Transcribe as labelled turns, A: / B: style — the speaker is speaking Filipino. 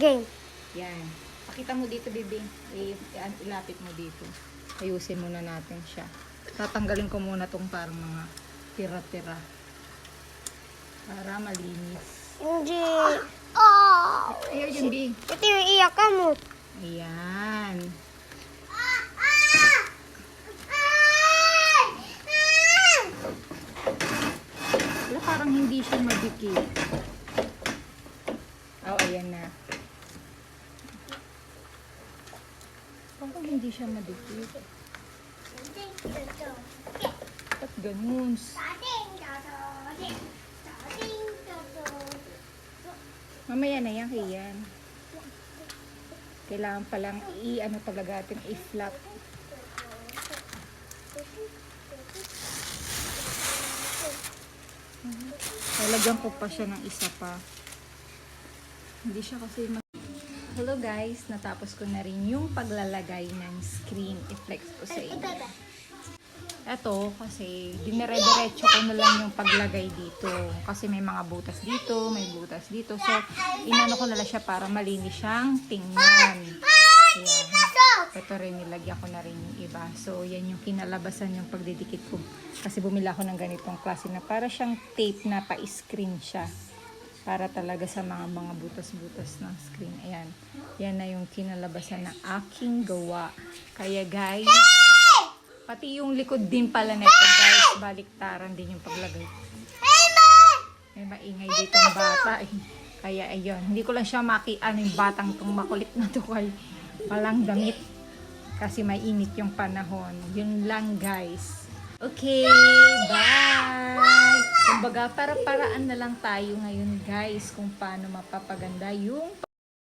A: Game.
B: Yan. Pakita mo dito, baby. I- i- ilapit mo dito. Ayusin muna natin siya. Tatanggalin ko muna tong parang mga tira-tira. Para malinis.
A: Hindi. Oh!
B: Ayaw yung big.
A: Ito yung iyak ka mo.
B: Ayan. Wala, parang hindi siya madikit. Oh, ayan na. Parang hindi siya madikit. Ba't ganun? Mamaya na yan, Kian. Kailangan palang i-ano talaga natin, i-flat. Lalagyan ko pa siya ng isa pa. Hindi siya kasi Hello guys, natapos ko na rin yung paglalagay ng screen. I-flex ko sa inyo. Ito, kasi dinire-diretso ko na lang yung paglagay dito. Kasi may mga butas dito, may butas dito. So, inano ko na lang siya para malinis siyang tingnan. Ayan. Ito rin, nilagyan ko na rin yung iba. So, yan yung kinalabasan yung pagdidikit ko. Kasi bumila ako ng ganitong klase na para siyang tape na pa-screen siya. Para talaga sa mga mga butas-butas ng screen. Ayan. Yan na yung kinalabasan ng aking gawa. Kaya guys, pati yung likod din pala nito guys, baliktaran din yung paglagay. May maingay ditong bata eh. Kaya ayun, hindi ko lang siya maki ano yung batang tong makulit na to kay walang damit. Kasi may init yung panahon. Yun lang guys. Okay, bye! Kumbaga, para-paraan na lang tayo ngayon guys kung paano mapapaganda yung